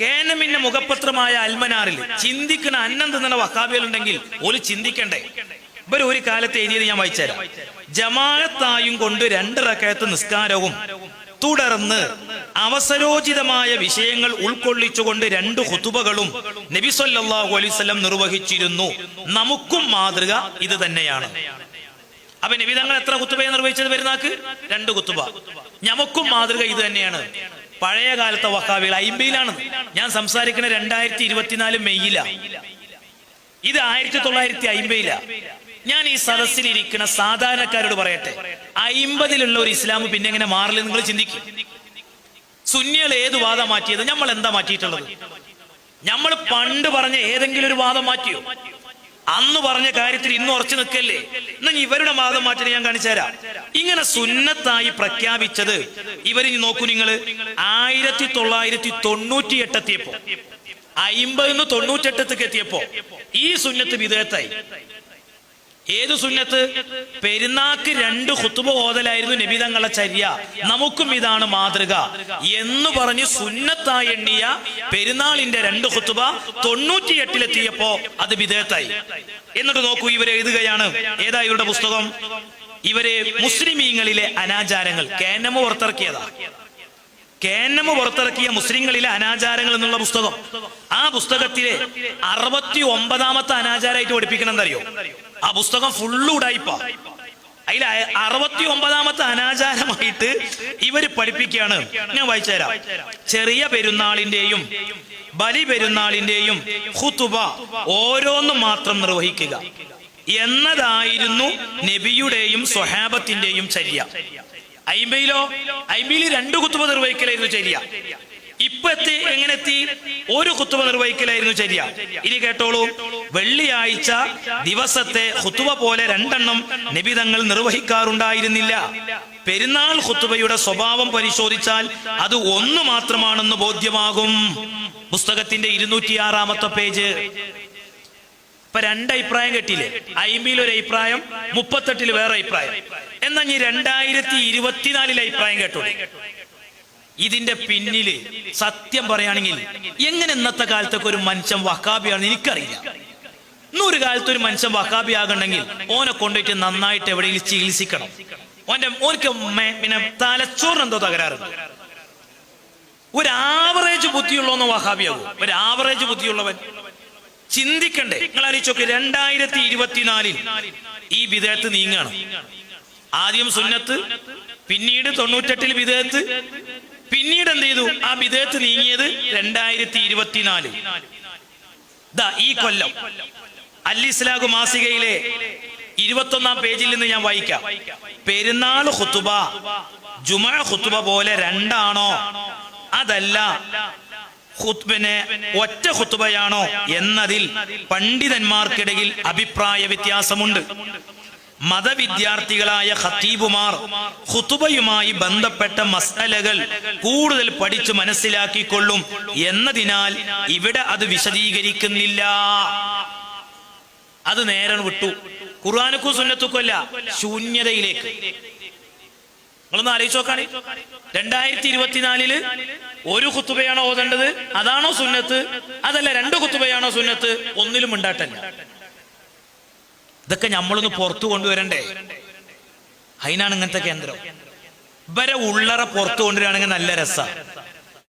കേനമിന്റെ മുഖപത്രമായ അൽമനാറിൽ ചിന്തിക്കുന്ന അന്നം തിന്നണ വക്കാബികളുണ്ടെങ്കിൽ ഒരു ചിന്തിക്കണ്ടേ? ഇവർ ഒരു കാലത്ത് എഴുതിയത് ഞാൻ വായിച്ചുതരാം. ജമാഅത്തായും കൊണ്ട് രണ്ട് റക്കയത്ത് നിസ്കാരവും തുടർന്ന് അവസരോചിതമായ വിഷയങ്ങൾ ഉൾക്കൊള്ളിച്ചുകൊണ്ട് രണ്ട് ഹുതുബകളും അലൈഹി വസല്ലം നിർവഹിച്ചിരുന്നു. നമുക്കും മാതൃക ഇത് തന്നെയാണ്. അപ്പൊ നബി തങ്ങൾ എത്ര കുത്തുബയെ നിർവഹിച്ചത് പെരുന്നാക്ക്? രണ്ട് കുത്തുബ നമുക്കും മാതൃക ഇത് തന്നെയാണ്. പഴയ കാലത്തെ വഹാബികൾ അയിമ്പയിലാണ് ഞാൻ സംസാരിക്കുന്ന രണ്ടായിരത്തി ഇരുപത്തിനാല് മെയ്യില. ഇത് ആയിരത്തി തൊള്ളായിരത്തി അയിമ്പയില ഞാൻ ഈ സദസ്സിൽ ഇരിക്കുന്ന സാധാരണക്കാരോട് പറയട്ടെ. അയിമ്പതിലുള്ള ഒരു ഇസ്ലാം പിന്നെ എങ്ങനെ മാറില്ല നിങ്ങൾ ചിന്തിക്കും. സുന്നികൾ ഏത് വാദം മാറ്റിയത്? നമ്മൾ എന്താ മാറ്റിയിട്ടുള്ളത്? നമ്മൾ പണ്ട് പറഞ്ഞ ഏതെങ്കിലും ഒരു വാദം മാറ്റിയോ? അന്ന് പറഞ്ഞ കാര്യത്തിൽ ഇന്ന് ഉറച്ചു നിൽക്കല്ലേ? എന്നാ ഇവരുടെ മാതം മാറ്റി ഞാൻ കാണിച്ചു തരാം. ഇങ്ങനെ സുന്നത്തായി പ്രഖ്യാപിച്ചത് ഇവരിനി നോക്കൂ നിങ്ങൾ ആയിരത്തി തൊള്ളായിരത്തി തൊണ്ണൂറ്റി എട്ടെത്തിയപ്പോ അയിമ്പതിന്ന് തൊണ്ണൂറ്റെട്ടത്തേക്ക് എത്തിയപ്പോ ഈ സുന്നത്ത് വിധേയത്തായി. ഏത് സുന്നത്ത്? പെരുന്നാക്ക് രണ്ട് ഹുത്തുബ ഓതലായിരുന്നു നബിതങ്ങളെ ചര്യ. നമുക്കും ഇതാണ് മാതൃക. എന്ന് പറഞ്ഞ് സുന്നത്തായി എണ്ണിയ പെരുന്നാളിന്റെ രണ്ട് ഹുത്തുബ തൊണ്ണൂറ്റിയെട്ടിലെത്തിയപ്പോ അത് വിധേയത്തായി. എന്നിട്ട് നോക്കൂ ഇവർ എഴുതുകയാണ്. ഏതാ ഇവരുടെ പുസ്തകം? ഇവരെ മുസ്ലിമീങ്ങളിലെ അനാചാരങ്ങൾ. കേന്നമ പുറത്തിറക്കിയതാ. കേന്നമ പുറത്തിറക്കിയ മുസ്ലിങ്ങളിലെ അനാചാരങ്ങൾ എന്നുള്ള പുസ്തകം. ആ പുസ്തകത്തിലെ അറുപത്തി ഒമ്പതാമത്തെ അനാചാരമായിട്ട് പഠിപ്പിക്കണം എന്തറിയോ ആ പുസ്തകം ഫുള്ള് ഉടായിപ്പ. അതിൽ അറുപത്തി ഒമ്പതാമത്തെ അനാചാരമായിട്ട് ഇവർ പഠിപ്പിക്കുകയാണ്. ഞാൻ വായിച്ചുതരാം. ചെറിയ പെരുന്നാളിന്റെയും ബലി പെരുന്നാളിന്റെയും ഹുത്തുബ ഓരോന്നും മാത്രം നിർവഹിക്കുക. എന്നതായിരുന്നു നബിയുടെയും സ്വഹാബത്തിന്റെയും ചര്യ. അയിമ്പയിലോ? അയിമ്പയിൽ രണ്ടു കുത്തുബ നിർവഹിക്കലായിരുന്നു ചര്യ. ഇപ്പൊ എത്തി എങ്ങനെ എത്തി ഒരു കുത്തുവ നിർവഹിക്കലായിരുന്നു ചര്യ ഇനി കേട്ടോളൂ. വെള്ളിയാഴ്ച ദിവസത്തെ കുത്തുവ പോലെ രണ്ടെണ്ണം നിബിതങ്ങൾ നിർവഹിക്കാറുണ്ടായിരുന്നില്ല. പെരുന്നാൾ കുത്തുവയുടെ സ്വഭാവം പരിശോധിച്ചാൽ അത് ഒന്ന് മാത്രമാണെന്ന് ബോധ്യമാകും. പുസ്തകത്തിന്റെ ഇരുന്നൂറ്റിയാറാമത്തെ പേജ്. ഇപ്പൊ രണ്ട് അഭിപ്രായം അയിമ്പിയിൽ ഒരു അഭിപ്രായം മുപ്പത്തെട്ടിൽ വേറെ അഭിപ്രായം. എന്നാ ഇനി രണ്ടായിരത്തി ഇരുപത്തിനാലിൽ അഭിപ്രായം കേട്ടോ ഇതിന്റെ പിന്നിൽ സത്യം പറയുകയാണെങ്കിൽ എങ്ങനെ ഇന്നത്തെ കാലത്തൊക്കെ ഒരു മനുഷ്യൻ വക്കാബിയാണെന്ന് എനിക്കറിയില്ല. ഇന്നൊരു കാലത്ത് ഒരു മനുഷ്യൻ വക്കാബി ആകണമെങ്കിൽ ഓനെ കൊണ്ടുപോയിട്ട് നന്നായിട്ട് എവിടെയെങ്കിലും ചികിത്സിക്കണം. ഓന്റെ ഓനക്ക് പിന്നെ തലച്ചോറിന് എന്തോ തകരാറുണ്ട്. ഒരു ആവറേജ് ബുദ്ധിയുള്ളവന്ന് വഹാബിയാകും. ഒരു ആവറേജ് ബുദ്ധിയുള്ളവൻ. ചിന്തിക്കണ്ടേ. നിങ്ങൾ അറിയിച്ചോക്കെ രണ്ടായിരത്തി ഇരുപത്തിനാലിൽ ഈ വിധേയത്ത് നീങ്ങണം. ആദ്യം സുന്നത്ത് പിന്നീട് തൊണ്ണൂറ്റെട്ടിൽ വിധേയത്ത് പിന്നീട് എന്ത് ചെയ്തു? ആ വിധേയത്ത് നീങ്ങിയത് രണ്ടായിരത്തി ഇരുപത്തിനാല് ഈ കൊല്ലം. അൽ ഇസ്ലാഖു മാസികയിലെ ഇരുപത്തൊന്നാം പേജിൽ നിന്ന് ഞാൻ വായിക്കാം. പെരുന്നാൾ ഹുത്തുബ ജുമ ഹുത്തുബ പോലെ രണ്ടാണോ? അതല്ല. ഹുത്ബിനെ ഒറ്റ ഹുത്തുബയാണോ എന്നതിൽ പണ്ഡിതന്മാർക്കിടയിൽ അഭിപ്രായ വ്യത്യാസമുണ്ട്. മതവിദ്യാർത്ഥികളായ ഖത്തീബുമാർ ഖുതുബയുമായി ബന്ധപ്പെട്ട മസലകൾ കൂടുതൽ പഠിച്ചു മനസ്സിലാക്കിക്കൊള്ളും എന്നതിനാൽ ഇവിടെ അത് വിശദീകരിക്കുന്നില്ല. അത് നേരെ വിട്ടു. ഖുർആാനുക്കു സുന്നത്തുക്കല്ല ശൂന്യതയിലേക്ക്. നിങ്ങളൊന്ന് ആലോചിച്ച് നോക്കാണ്. രണ്ടായിരത്തി ഇരുപത്തിനാലിൽ ഒരു കുത്തുബയാണോ ഓതേണ്ടത്. അതാണോ സുന്നത്ത്? അതല്ല രണ്ട് കുത്തുബയാണോ സുന്നത്ത്? ഒന്നിലും ഉണ്ടാട്ടല്ല ഇതൊക്കെ നമ്മളൊന്ന് പുറത്തു കൊണ്ടുവരണ്ടേ? അതിനാണ് ഇങ്ങനത്തെ കേന്ദ്രം. ഇവരെ ഉള്ളറ പുറത്തു കൊണ്ടുവരികയാണെങ്കിൽ നല്ല രസ.